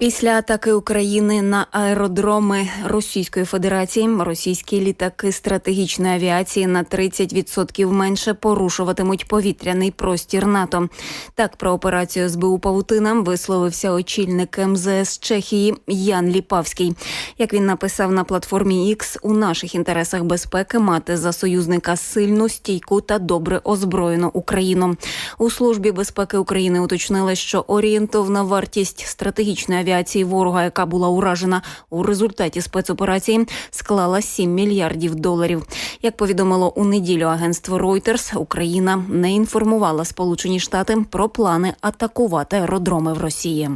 Після атаки України на аеродроми Російської Федерації російські літаки стратегічної авіації на 30% менше порушуватимуть повітряний простір НАТО. Так про операцію СБУ Павутина висловився очільник МЗС Чехії Ян Ліпавський. Як він написав на платформі X, у наших інтересах безпеки мати за союзника сильну, стійку та добре озброєну Україну. У службі безпеки України уточнили, що орієнтовна вартість стратегічної авіації ворога, яка була уражена у результаті спецоперації, склала 7 мільярдів доларів. Як повідомило у неділю агентство Reuters, Україна не інформувала Сполучені Штати про плани атакувати аеродроми в Росії.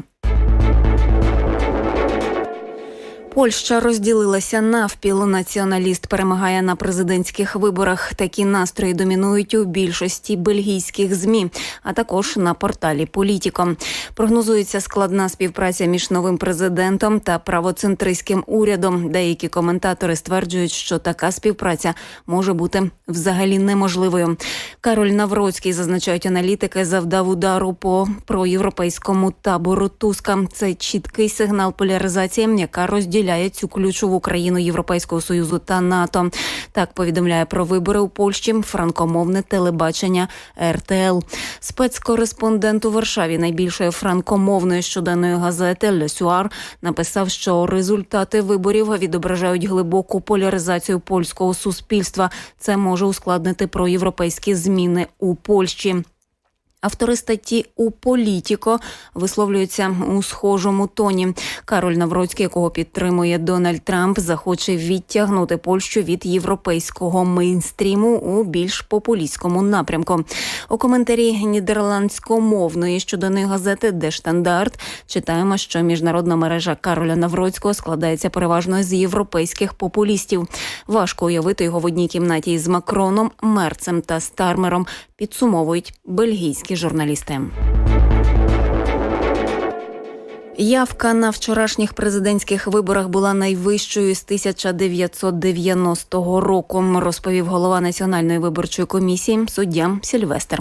Польща розділилася навпіл. Націоналіст перемагає на президентських виборах. Такі настрої домінують у більшості бельгійських змі, а також на порталі Політіко. Прогнозується складна співпраця між новим президентом та правоцентристським урядом. Деякі коментатори стверджують, що така співпраця може бути взагалі неможливою. Кароль Навроцький зазначають аналітики, завдав удару по проєвропейському табору Туска. Це чіткий сигнал поляризації, яка розділяє цю ключову країну Європейського союзу та НАТО. Так повідомляє про вибори у Польщі франкомовне телебачення РТЛ. Спецкореспондент у Варшаві найбільшої франкомовної щоденної газети «Le Soir» написав, що результати виборів відображають глибоку поляризацію польського суспільства. Це може ускладнити проєвропейські зміни у Польщі. Автори статті у Політіко висловлюються у схожому тоні. Кароль Навроцький, якого підтримує Дональд Трамп, захоче відтягнути Польщу від європейського мейнстріму у більш популістському напрямку. У коментарі нідерландськомовної щоденної газети Де Штандарт читаємо, що міжнародна мережа Кароля Навроцького складається переважно з європейських популістів. Важко уявити його в одній кімнаті із Макроном, Мерцем та Стармером. Підсумовують бельгійські журналісти. Явка на вчорашніх президентських виборах була найвищою з 1990 року, розповів голова Національної виборчої комісії суддя Сільвестр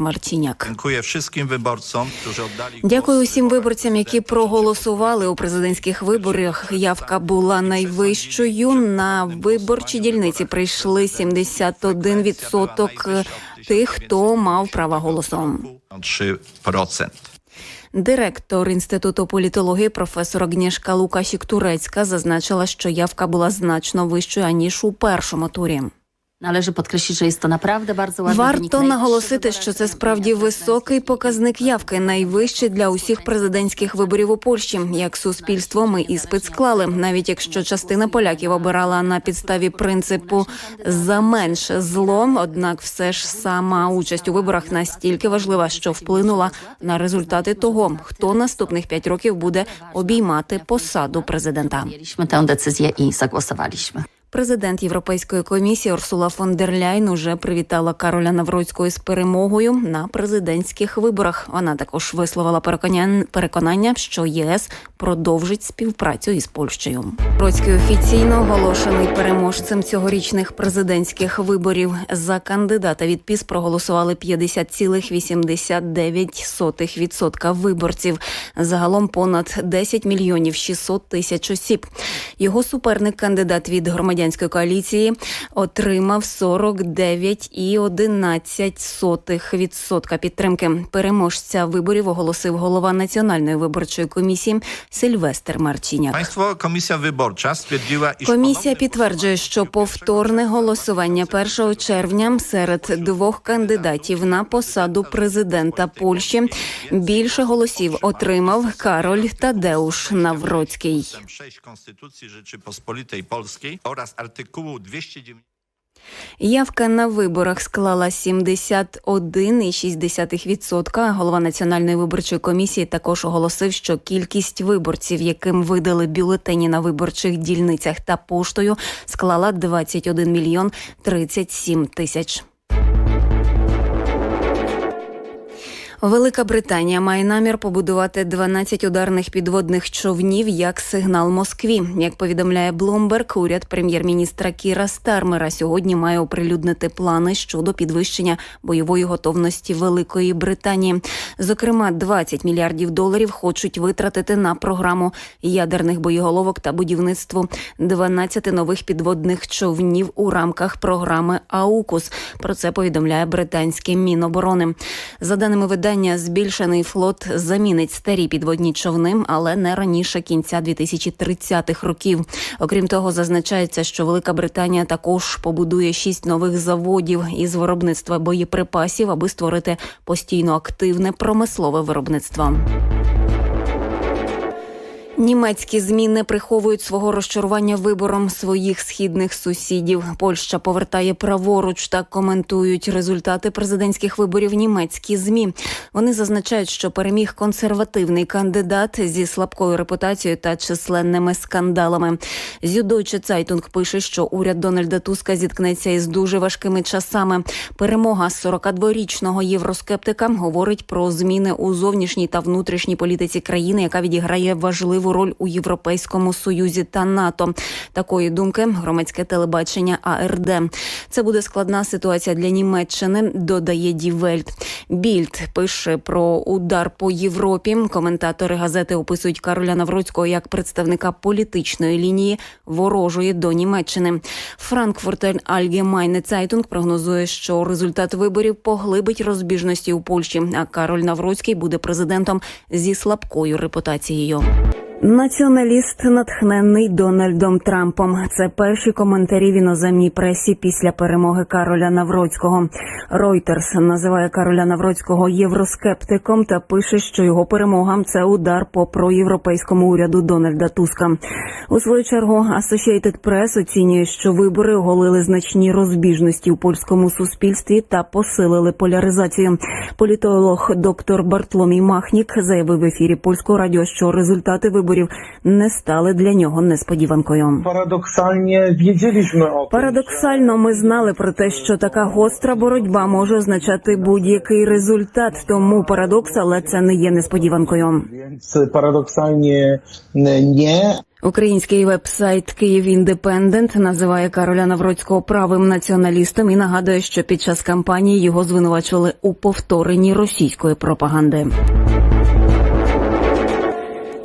wszystkim wyborcom, którzy oddali Дякую усім виборцям, які проголосували у президентських виборах. Явка була найвищою. На виборчі дільниці прийшли 71% тих, хто мав право голосу. 3%. Директор інституту політології професор Агнєшка Лукашік Турецька зазначила, що явка була значно вищою аніж у першому турі. Należy podkreślić, że jest to naprawdę bardzo. Варто наголосити, що це справді високий показник явки, найвищий для усіх президентських виборів у Польщі. Як суспільство, ми іспит склали, навіть якщо частина поляків обирала на підставі принципу за менше зло. Однак, все ж сама участь у виборах настільки важлива, що вплинула на результати того, хто наступних п'ять років буде обіймати посаду президента. Mieliśmy tę decyzję i zagłosowaliśmy. Президент Європейської комісії Урсула фон дер Ляйн уже привітала Кароля Навроцького з перемогою на президентських виборах. Вона також висловила переконання, що ЄС продовжить співпрацю із Польщею. Навроцький офіційно оголошений переможцем цьогорічних президентських виборів. За кандидата від ПІС проголосували 50,89% виборців. Загалом понад 10 мільйонів 600 тисяч осіб. Його суперник, кандидат від громадянської коаліції, отримав 49,11% підтримки. Переможця виборів оголосив голова Національної виборчої комісії Сильвестр Марчиняк. Wyborcza stwierdziła, iż Комісія підтверджує, що повторне голосування 1 червня серед двох кандидатів на посаду президента Польщі більше голосів отримав Кароль Тадеуш Навроцький. ustęp 6 Konstytucji Rzeczypospolitej Oraz artykułu 290 Явка на виборах склала 71,6%. Голова Національної виборчої комісії також оголосив, що кількість виборців, яким видали бюлетені на виборчих дільницях та поштою, склала 21 мільйон 37 тисяч. Велика Британія має намір побудувати 12 ударних підводних човнів як сигнал Москві. Як повідомляє Bloomberg, уряд прем'єр-міністра Кіра Стармера сьогодні має оприлюднити плани щодо підвищення бойової готовності Великої Британії. Зокрема, 20 мільярдів доларів хочуть витратити на програму ядерних боєголовок та будівництво 12 нових підводних човнів у рамках програми АУКУС. Про це повідомляє британське Міноборони. За даними видання, збільшений флот замінить старі підводні човни, але не раніше кінця 2030-х років. Окрім того, зазначається, що Велика Британія також побудує шість нових заводів із виробництва боєприпасів, аби створити постійно активне промислове виробництво. Німецькі змі не приховують свого розчарування вибором своїх східних сусідів. Польща повертає праворуч та коментують результати президентських виборів. Німецькі змі вони зазначають, що переміг консервативний кандидат зі слабкою репутацією та численними скандалами. Зюдойче Цайтунг пише, що уряд Дональда Туска зіткнеться із дуже важкими часами. Перемога 42-річного євроскептика говорить про зміни у зовнішній та внутрішній політиці країни, яка відіграє важливу роль у Європейському Союзі та НАТО. Такої думки громадське телебачення АРД. Це буде складна ситуація для Німеччини. Додає Дівельт. Більд пише про удар по Європі. Коментатори газети описують Кароля Навроцького як представника політичної лінії ворожої до Німеччини. Франкфуртер Альгемайне Цайтунг прогнозує, що результат виборів поглибить розбіжності у Польщі. А Кароль Навроцький буде президентом зі слабкою репутацією. Націоналіст натхнений Дональдом Трампом. Це перші коментарі в іноземній пресі після перемоги Кароля Навроцького. Ройтерс називає Кароля Навроцького євроскептиком та пише, що його перемога це удар по проєвропейському уряду Дональда Туска. У свою чергу Associated Press оцінює, що вибори оголили значні розбіжності у польському суспільстві та посилили поляризацію. Політолог доктор Бартломій Махнік заявив в ефірі польського радіо, що результати виборів не стали для нього несподіванкою. tym, Парадоксально, ми знали про те, що така гостра боротьба може означати будь-який результат. Тому парадокс, але це не є несподіванкою. paradoksalnie n- Український веб-сайт Київ Індепендент називає Кароля Навроцького правим націоналістом і нагадує, що під час кампанії його звинувачували у повторенні російської пропаганди.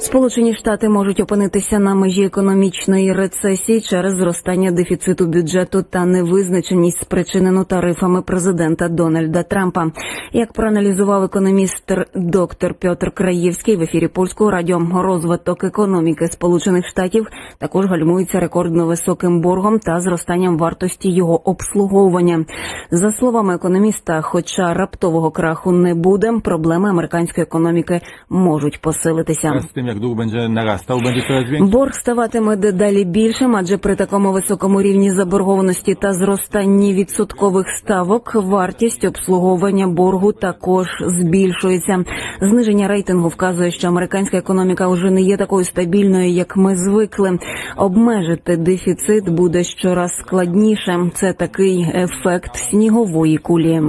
Сполучені Штати можуть опинитися на межі економічної рецесії через зростання дефіциту бюджету та невизначеність, спричинену тарифами президента Дональда Трампа. Як проаналізував економіст доктор Петр Краєвський в ефірі польського радіо, розвиток економіки Сполучених Штатів також гальмується рекордно високим боргом та зростанням вартості його обслуговування. За словами економіста, хоча раптового краху не буде, проблеми американської економіки можуть посилитися. Wraz z tym, jak dług będzie narastał, będzie coraz większy. Борг ставатиме дедалі більшим, адже при такому високому рівні заборгованості та зростанні відсоткових ставок вартість обслуговування боргу також збільшується. Зниження рейтингу вказує, що американська економіка вже не є такою стабільною, як ми звикли. Обмежити дефіцит буде щораз складніше. Це такий ефект снігової кулі.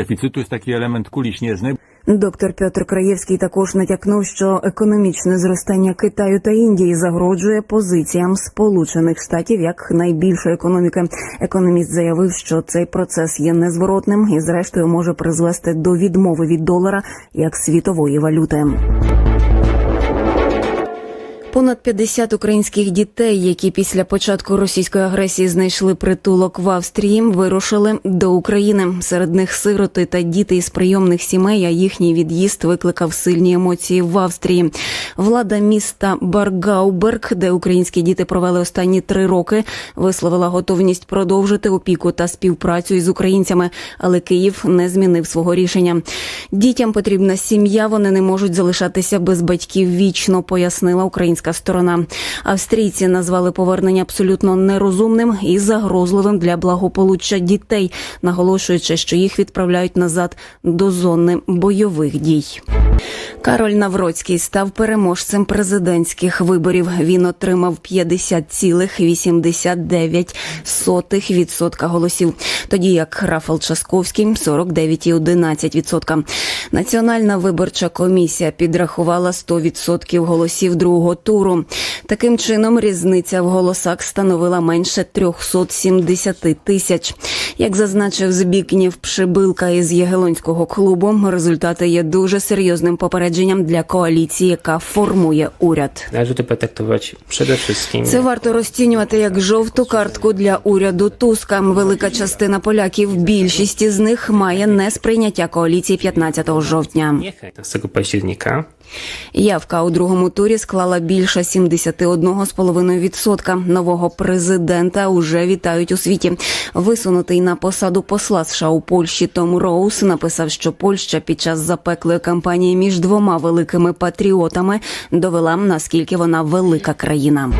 Deficyt to jest taki element kuli śnieżnej. Доктор Петр Краєвський також натякнув, що економічне зростання Китаю та Індії загрожує позиціям Сполучених Штатів як найбільшої економіки. Економіст заявив, що цей процес є незворотним і, зрештою, може призвести до відмови від долара як світової валюти. Понад 50 українських дітей, які після початку російської агресії знайшли притулок в Австрії, вирушили до України. Серед них сироти та діти із прийомних сімей. А їхній від'їзд викликав сильні емоції в Австрії. Влада міста Баргауберг, де українські діти провели останні три роки, висловила готовність продовжити опіку та співпрацю із українцями, але Київ не змінив свого рішення. Дітям потрібна сім'я. Вони не можуть залишатися без батьків вічно, пояснила українська американська сторона. Австрійці назвали повернення абсолютно нерозумним і загрозливим для благополуччя дітей, наголошуючи, що їх відправляють назад до зони бойових дій. Кароль Навроцький став переможцем президентських виборів. Він отримав 50,89% голосів, тоді як Рафал Часковський 49,11%. Національна виборча комісія підрахувала 100% голосів другого туру. Таким чином, різниця в голосах становила менше 370 тисяч. Як зазначив Збікнів Пшибилка із Ягелонського клубу, результати є дуже серйозним попередженням для коаліції, яка формує уряд. Це варто розцінювати як жовту картку для уряду Туска. Велика частина поляків, більшість із них має несприйняття коаліції 15 жовтня. niechęć 15 października. Явка у другому турі склала більше 71,5%. Нового президента уже вітають у світі. Висунутий на посаду посла США у Польщі Том Роуз написав, що Польща під час запеклої кампанії між двома великими патріотами довела наскільки вона велика країна.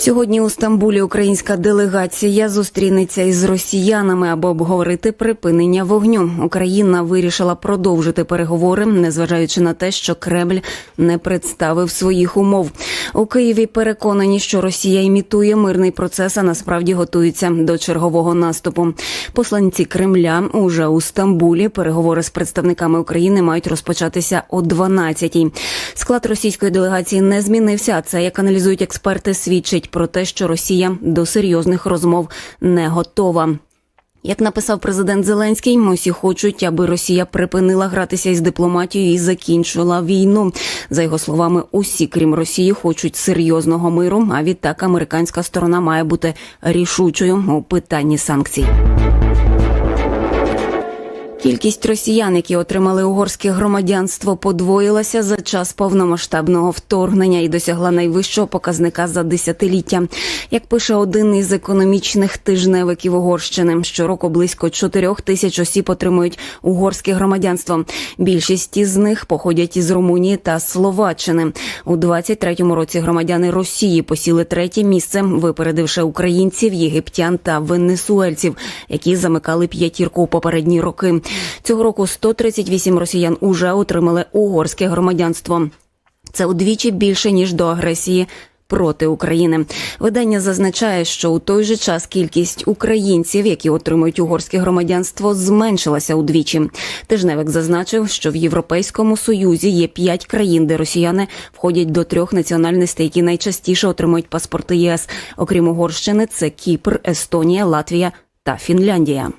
Сьогодні у Стамбулі українська делегація зустрінеться із росіянами, аби обговорити припинення вогню. Україна вирішила продовжити переговори, незважаючи на те, що Кремль не представив своїх умов. У Києві переконані, що Росія імітує мирний процес, а насправді готується до чергового наступу. Посланці Кремля уже у Стамбулі переговори з представниками України мають розпочатися о 12-й. Склад російської делегації не змінився. А це як аналізують експерти, свідчить про те, що Росія до серйозних розмов не готова. Як написав президент Зеленський, ми всі хочуть, аби Росія припинила гратися із дипломатією і закінчила війну. За його словами, усі, крім Росії, хочуть серйозного миру. А відтак американська сторона має бути рішучою у питанні санкцій. Кількість росіян, які отримали угорське громадянство, подвоїлася за час повномасштабного вторгнення і досягла найвищого показника за десятиліття. Як пише один із економічних тижневиків Угорщини, щороку близько 4 тисяч осіб отримують угорське громадянство. Більшість із них походять із Румунії та Словаччини. У 23-му році громадяни Росії посіли третє місце, випередивши українців, єгиптян та венесуельців, які замикали п'ятірку у попередні роки. Цього року 138 росіян уже отримали угорське громадянство. Це удвічі більше ніж до агресії. Проти України видання зазначає, що у той же час кількість українців, які отримують угорське громадянство, зменшилася удвічі. Тижневик зазначив, що в Європейському Союзі є п'ять країн, де росіяни входять до трьох національностей, які найчастіше отримують паспорти ЄС. Окрім Угорщини, це Кіпр, Естонія, Латвія та Фінляндія.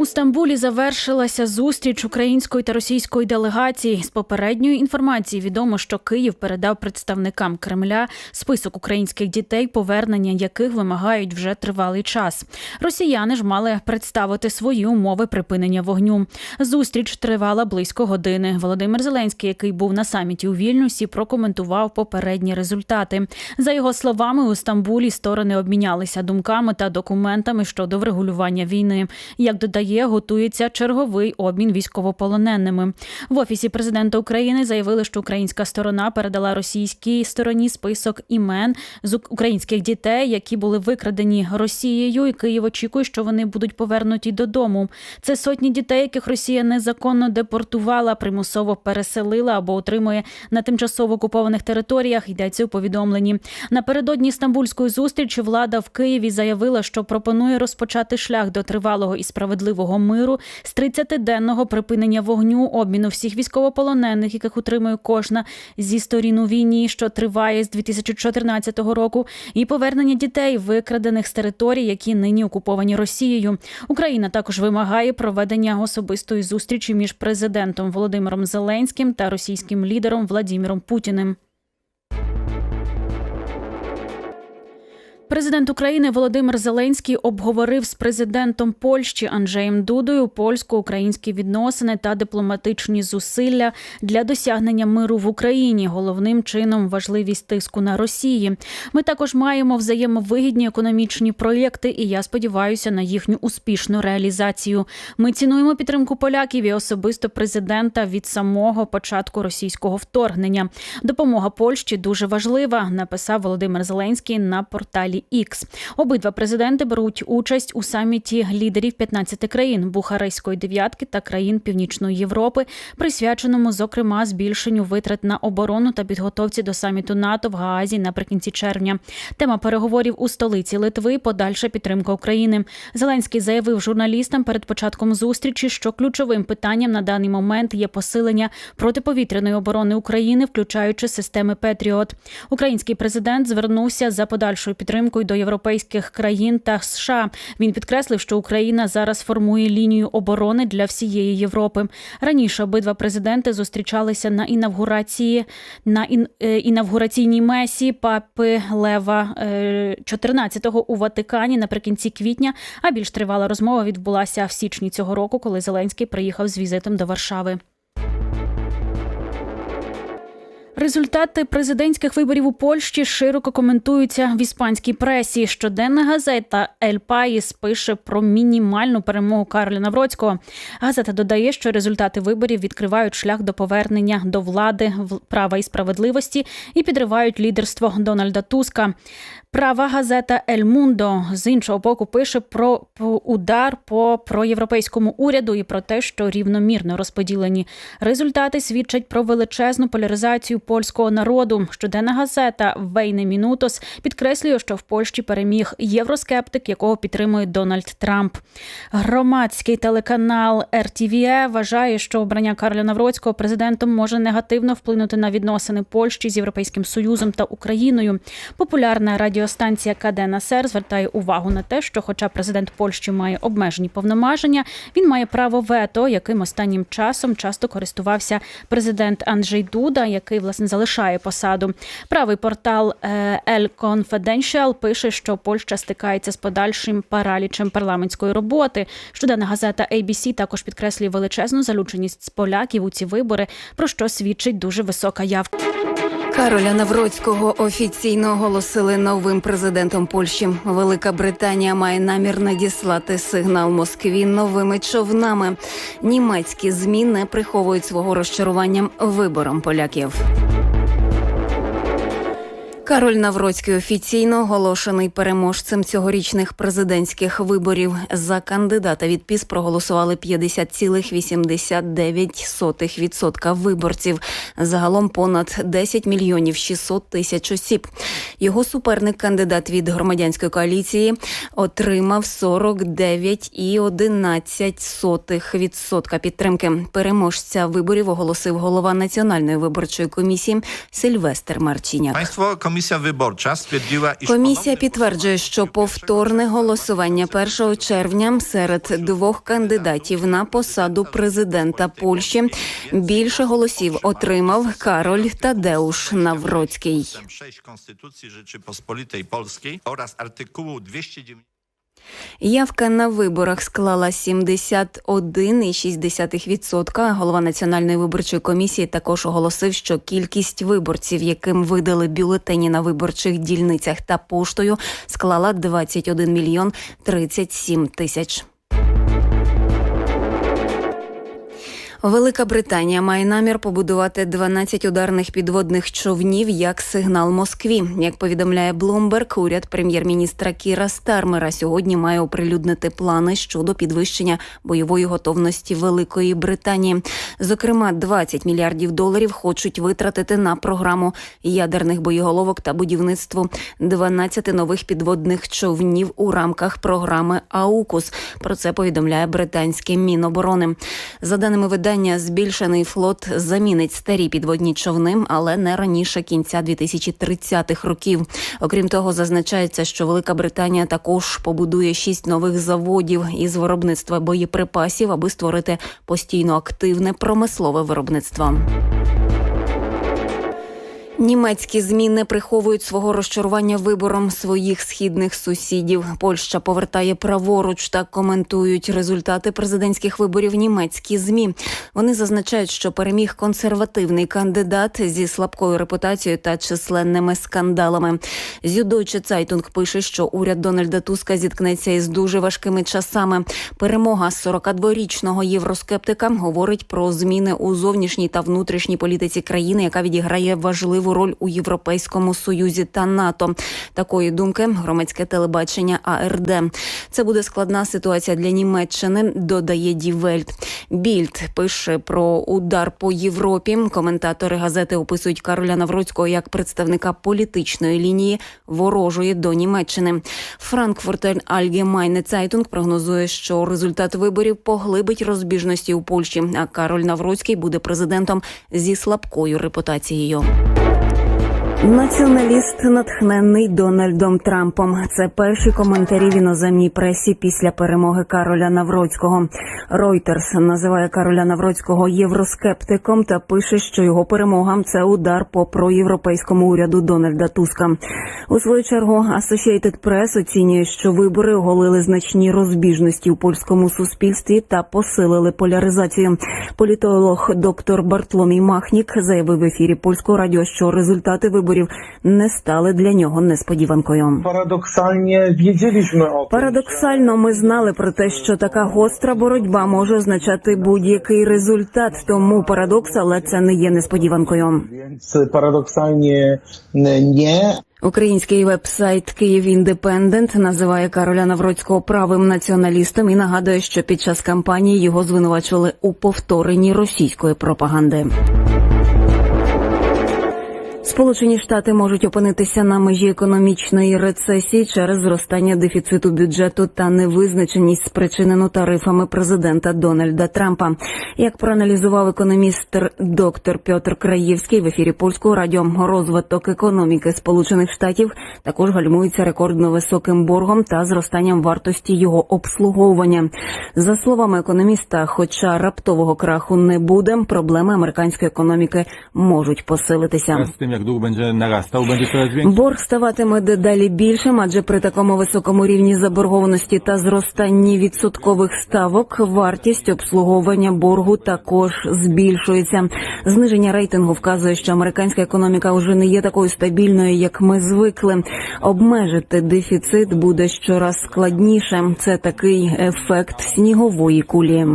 У Стамбулі завершилася зустріч української та російської делегації. З попередньої інформації відомо, що Київ передав представникам Кремля список українських дітей, повернення яких вимагають вже тривалий час. Росіяни ж мали представити свої умови припинення вогню. Зустріч тривала близько години. Володимир Зеленський, який був на саміті у Вільнюсі, прокоментував попередні результати. За його словами, у Стамбулі сторони обмінялися думками та документами щодо врегулювання війни. Як додає, готується черговий обмін військовополоненими. В офісі президента України заявили, що українська сторона передала російській стороні список імен з українських дітей, які були викрадені Росією, і Київ очікує, що вони будуть повернуті додому. Це сотні дітей, яких Росія незаконно депортувала, примусово переселила або утримує на тимчасово окупованих територіях. Йдеться у повідомленні. Напередодні стамбульської зустрічі влада в Києві заявила, що пропонує розпочати шлях до тривалого і справедливого миру з 30-денного припинення вогню, обміну всіх військовополонених, яких утримує кожна зі сторін у війні, що триває з 2014 року, і повернення дітей, викрадених з територій, які нині окуповані Росією. Україна також вимагає проведення особистої зустрічі між президентом Володимиром Зеленським та російським лідером Владіміром Путіним. Президент України Володимир Зеленський обговорив з президентом Польщі Анджеєм Дудою польсько-українські відносини та дипломатичні зусилля для досягнення миру в Україні. Головним чином важливість тиску на Росії. Ми також маємо взаємовигідні економічні проєкти, і я сподіваюся на їхню успішну реалізацію. Ми цінуємо підтримку поляків і особисто президента від самого початку російського вторгнення. Допомога Польщі дуже важлива, написав Володимир Зеленський на порталі X. Обидва президенти беруть участь у саміті лідерів 15 країн Бухарестської дев'ятки та країн Північної Європи, присвяченому зокрема збільшенню витрат на оборону та підготовці до саміту НАТО в Гаазі наприкінці червня. Тема переговорів у столиці Литви подальша підтримка України. Зеленський заявив журналістам перед початком зустрічі, що ключовим питанням на даний момент є посилення протиповітряної оборони України, включаючи системи Петріот. Український президент звернувся за подальшою підтримкою до європейських країн та США. Він підкреслив, що Україна зараз формує лінію оборони для всієї Європи. Раніше обидва президенти зустрічалися на інавгурації на е, інавгураційній месі папи Лева е, 14-го у Ватикані наприкінці квітня. А більш тривала розмова відбулася в січні цього року, коли Зеленський приїхав з візитом до Варшави. Результати президентських виборів у Польщі широко коментуються в іспанській пресі. Щоденна газета «Ель Паїс» пише про мінімальну перемогу Кароля Навроцького. Газета додає, що результати виборів відкривають шлях до повернення до влади права і справедливості і підривають лідерство Дональда Туска. Права газета «Ель Мундо» з іншого боку пише про удар по проєвропейському уряду і про те, що рівномірно розподілені результати свідчать про величезну поляризацію польського народу. Щоденна газета «Вейне Мінутос» підкреслює, що в Польщі переміг євроскептик, якого підтримує Дональд Трамп. Громадський телеканал РТВЕ вважає, що обрання Карля Навроцького президентом може негативно вплинути на відносини Польщі з Європейським Союзом та Україною. Популярна радіостанція Кадена Сер звертає увагу на те, що, хоча президент Польщі має обмежені повноваження, він має право вето, яким останнім часом часто користувався президент Анджей Дуда, який власне залишає посаду. Правий портал е, El Confidential пише, що Польща стикається з подальшим паралічем парламентської роботи. Щоденна газета ABC також підкреслює величезну залученість поляків у ці вибори, про що свідчить дуже висока явка. Кароля Навроцького офіційно оголосили новим президентом Польщі. Велика Британія має намір надіслати сигнал Москві новими човнами. Німецькі змі не приховують свого розчаруванням вибором поляків. Кароль Навроцький офіційно оголошений переможцем цьогорічних президентських виборів. За кандидата від ПІС проголосували 50,89% виборців. Загалом понад 10 мільйонів 600 тисяч осіб. Його суперник, кандидат від громадянської коаліції, отримав 49,11% підтримки. Переможця виборів оголосив голова Національної виборчої комісії Сильвестр Марчіняк. Państwo виборча ствердила і Комісія підтверджує, що повторне голосування 1 червня серед двох кандидатів на посаду президента Польщі більше голосів отримав Кароль Тадеуш Навроцький. 6 Konstytucji Rzeczypospolitej Polskiej oraz artykułu 290 Явка на виборах склала 71,6%. Голова Національної виборчої комісії також оголосив, що кількість виборців, яким видали бюлетені на виборчих дільницях та поштою, склала 21 мільйон 37 тисяч. Велика Британія має намір побудувати 12 ударних підводних човнів як сигнал Москві. Як повідомляє Bloomberg, уряд прем'єр-міністра Кіра Стармера сьогодні має оприлюднити плани щодо підвищення бойової готовності Великої Британії. Зокрема, 20 мільярдів доларів хочуть витратити на програму ядерних боєголовок та будівництво 12 нових підводних човнів у рамках програми АУКУС. Про це повідомляє британське Міноборони. За даними видання, збільшений флот замінить старі підводні човни, але не раніше кінця 2030-х років. Окрім того, зазначається, що Велика Британія також побудує шість нових заводів із виробництва боєприпасів, аби створити постійно активне промислове виробництво. Німецькі змі не приховують свого розчарування вибором своїх східних сусідів. Польща повертає праворуч та коментують результати президентських виборів. Німецькі змі вони зазначають, що переміг консервативний кандидат зі слабкою репутацією та численними скандалами. Зюдойче Цайтунг пише, що уряд Дональда Туска зіткнеться із дуже важкими часами. Перемога 42-річного євроскептика говорить про зміни у зовнішній та внутрішній політиці країни, яка відіграє важливу роль у Європейському Союзі та НАТО. Такої думки громадське телебачення АРД. Це буде складна ситуація для Німеччини. Додає Ді Вельт. Більд пише про удар по Європі. Коментатори газети описують Кароля Навроцького як представника політичної лінії ворожої до Німеччини. Франкфуртер Альгемайне Цайтунг прогнозує, що результат виборів поглибить розбіжності у Польщі. А Кароль Навроцький буде президентом зі слабкою репутацією. Націоналіст натхнений Дональдом Трампом. Це перші коментарі в іноземній пресі після перемоги Кароля Навроцького. Reuters називає Кароля Навроцького євроскептиком та пише, що його перемога це удар по проєвропейському уряду Дональда Туска. У свою чергу Associated Press оцінює, що вибори оголили значні розбіжності у польському суспільстві та посилили поляризацію. Політолог доктор Бартломій Махнік заявив в ефірі польського радіо, що результати виборів не стали для нього несподіванкою. O Парадоксально, ми знали про те, що така гостра боротьба може означати будь-який результат. Тому парадокс, але це не є несподіванкою. paradoksalnie nie, Український веб-сайт Київ Індепендент називає Кароля Навроцького правим націоналістом і нагадує, що під час кампанії його звинувачували у повторенні російської пропаганди. Сполучені Штати можуть опинитися на межі економічної рецесії через зростання дефіциту бюджету та невизначеність, спричинену тарифами президента Дональда Трампа. Як проаналізував економіст доктор Пьотр Краєвський в ефірі польського радіо, розвиток економіки Сполучених Штатів також гальмується рекордно високим боргом та зростанням вартості його обслуговування. За словами економіста, хоча раптового краху не буде, проблеми американської економіки можуть посилитися. Jak dług będzie narastał, będzie coraz większy. Борг ставатиме дедалі більшим, адже при такому високому рівні заборгованості та зростанні відсоткових ставок вартість обслуговування боргу також збільшується. Зниження рейтингу вказує, що американська економіка вже не є такою стабільною, як ми звикли. Обмежити дефіцит буде щораз складніше. Це такий ефект снігової кулі.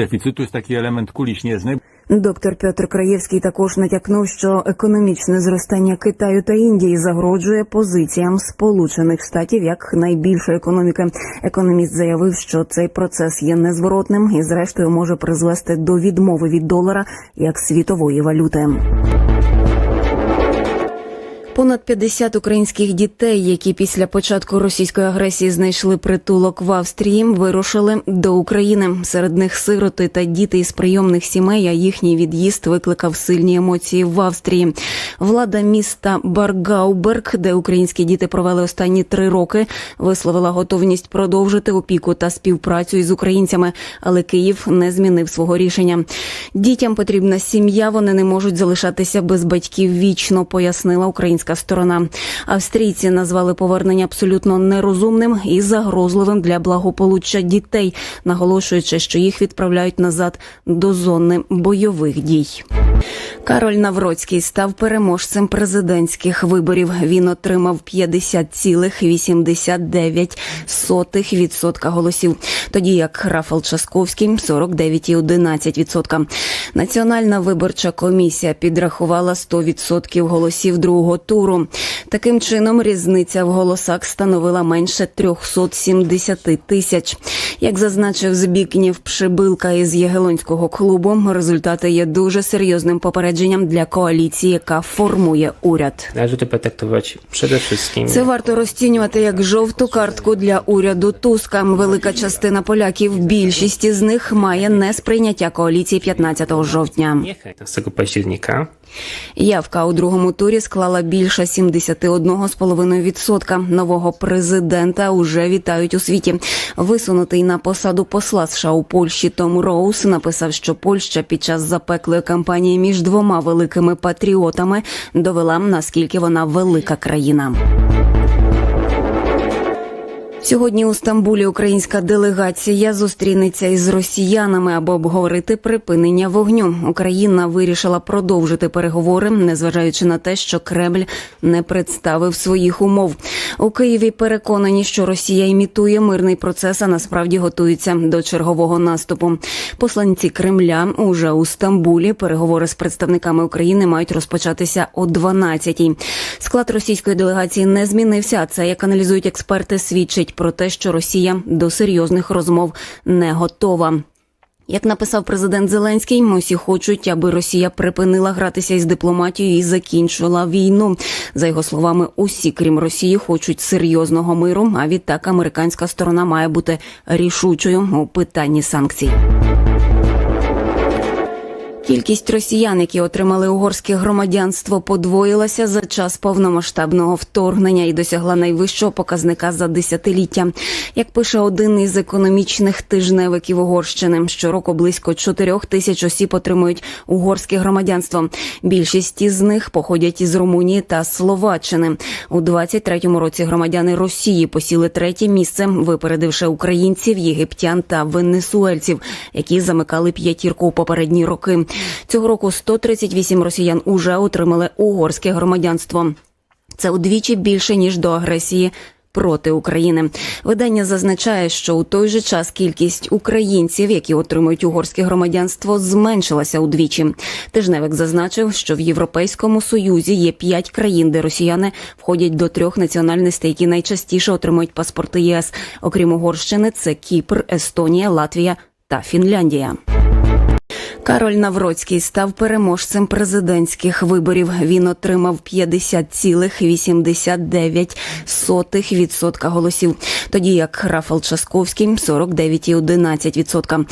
Deficyt to jest taki element kuli śnieżnej. Доктор Петр Краєвський також натякнув, що економічне зростання Китаю та Індії загрожує позиціям Сполучених Штатів як найбільшої економіки. Економіст заявив, що цей процес є незворотним і, зрештою, може призвести до відмови від долара як світової валюти. Понад 50 українських дітей, які після початку російської агресії знайшли притулок в Австрії, вирушили до України. Серед них сироти та діти із прийомних сімей. А їхній від'їзд викликав сильні емоції в Австрії. Влада міста Баргауберг, де українські діти провели останні три роки, висловила готовність продовжити опіку та співпрацю із українцями, але Київ не змінив свого рішення. Дітям потрібна сім'я. Вони не можуть залишатися без батьків вічно, пояснила українська сторона. Австрійці назвали повернення абсолютно нерозумним і загрозливим для благополуччя дітей, наголошуючи, що їх відправляють назад до зони бойових дій. Кароль Навроцький став переможцем президентських виборів. Він отримав 50,89% голосів, тоді як Рафал Часковський 49,11%. Національна виборча комісія підрахувала 100% голосів другого туру. Таким чином, різниця в голосах становила менше 370 тисяч. Як зазначив Збікнів Пшибилка із Ягелонського клубу, результати є дуже серйозним попередженням для коаліції, яка формує уряд. Це варто розцінювати як жовту картку для уряду Туска. Велика частина поляків, більшість із них має несприйняття коаліції 15 жовтня. niechęć 15 października. Явка у другому турі склала більше 71,5%. Нового президента уже вітають у світі. Висунутий на посаду посла США у Польщі Том Роуз написав, що Польща під час запеклої кампанії між двома великими патріотами, довела наскільки вона велика країна. Сьогодні у Стамбулі українська делегація зустрінеться із росіянами, аби обговорити припинення вогню. Україна вирішила продовжити переговори, незважаючи на те, що Кремль не представив своїх умов. У Києві переконані, що Росія імітує мирний процес, а насправді готується до чергового наступу. Посланці Кремля уже у Стамбулі переговори з представниками України мають розпочатися о 12-й. Склад російської делегації не змінився. А це як аналізують експерти, свідчить про те, що Росія до серйозних розмов не готова. Як написав президент Зеленський, ми всі хочуть, аби Росія припинила гратися із дипломатією і закінчила війну. За його словами, усі, крім Росії, хочуть серйозного миру. А відтак американська сторона має бути рішучою у питанні санкцій. Кількість росіян, які отримали угорське громадянство, подвоїлася за час повномасштабного вторгнення і досягла найвищого показника за десятиліття. Як пише один із економічних тижневиків Угорщини, щороку близько 4 тисяч осіб отримують угорське громадянство. Більшість із них походять із Румунії та Словаччини. У 23-му році громадяни Росії посіли третє місце, випередивши українців, єгиптян та венесуельців, які замикали п'ятірку у попередні роки. Цього року 138 росіян уже отримали угорське громадянство. Це удвічі більше ніж до агресії. Проти України видання зазначає, що у той же час кількість українців, які отримують угорське громадянство, зменшилася удвічі. Тижневик зазначив, що в Європейському Союзі є п'ять країн, де росіяни входять до трьох національностей, які найчастіше отримують паспорти ЄС. Окрім Угорщини, це Кіпр, Естонія, Латвія та Фінляндія. Кароль Навроцький став переможцем президентських виборів. Він отримав 50,89% голосів, тоді як Рафал Часковський 49,11%.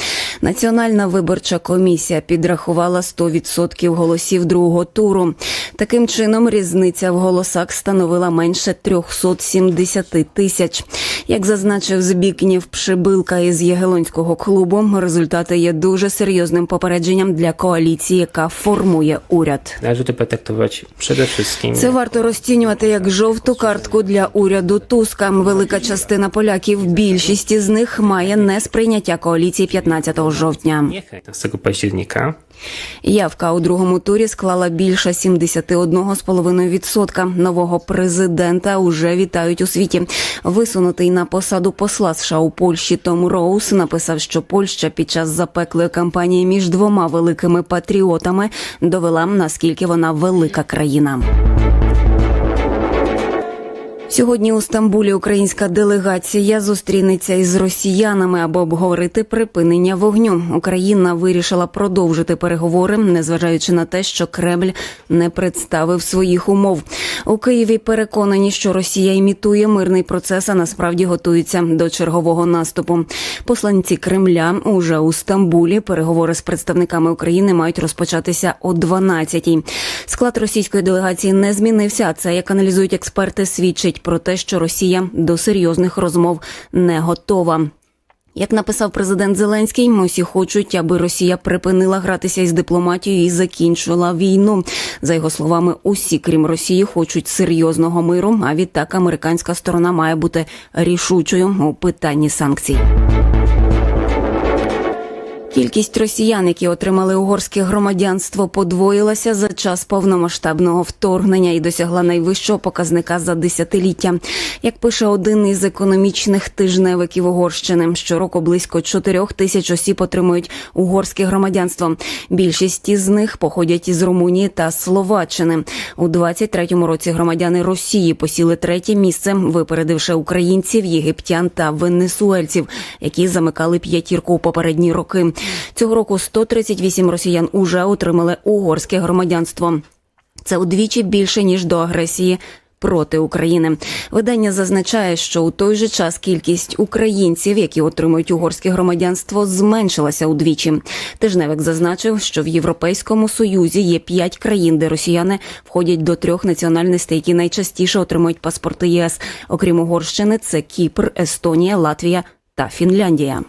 Національна виборча комісія підрахувала 100% голосів другого туру. Таким чином, різниця в голосах становила менше 370 тисяч. Як зазначив Збікнів Пшибилка із Ягелонського клубу, результати є дуже серйозним попередженням для коаліції, яка формує уряд. Należy to potraktować przede wszystkim Це варто розцінювати як жовту картку для уряду Туска. Велика частина поляків, більшість із них має несприйняття коаліції 15 жовтня. niechęć 15 października. Явка у другому турі склала більше 71,5%. Нового президента уже вітають у світі. Висунутий на посаду посла США у Польщі Том Роуз написав, що Польща під час запеклої кампанії між двома великими патріотами довела наскільки вона велика країна. Сьогодні у Стамбулі українська делегація зустрінеться із росіянами, аби обговорити припинення вогню. Україна вирішила продовжити переговори, незважаючи на те, що Кремль не представив своїх умов. У Києві переконані, що Росія імітує мирний процес, а насправді готується до чергового наступу. Посланці Кремля уже у Стамбулі переговори з представниками України мають розпочатися о 12-й. Склад російської делегації не змінився. А це як аналізують експерти, свідчить про те, що Росія до серйозних розмов не готова. Як написав президент Зеленський, ми всі хочуть, аби Росія припинила гратися із дипломатією і закінчила війну. За його словами, усі, крім Росії, хочуть серйозного миру. А відтак американська сторона має бути рішучою у питанні санкцій. Кількість росіян, які отримали угорське громадянство, подвоїлася за час повномасштабного вторгнення і досягла найвищого показника за десятиліття. Як пише один із економічних тижневиків Угорщини, щороку близько 4 тисяч осіб отримують угорське громадянство. Більшість із них походять із Румунії та Словаччини. У 23-му році громадяни Росії посіли третє місце, випередивши українців, єгиптян та венесуельців, які замикали п'ятірку у попередні роки. Цього року 138 росіян уже отримали угорське громадянство. Це удвічі більше ніж до агресії. Проти України видання зазначає, що у той же час кількість українців, які отримують угорське громадянство, зменшилася удвічі. Тижневик зазначив, що в Європейському Союзі є п'ять країн, де росіяни входять до трьох національностей, які найчастіше отримують паспорти ЄС. Окрім Угорщини, це Кіпр, Естонія, Латвія та Фінляндія.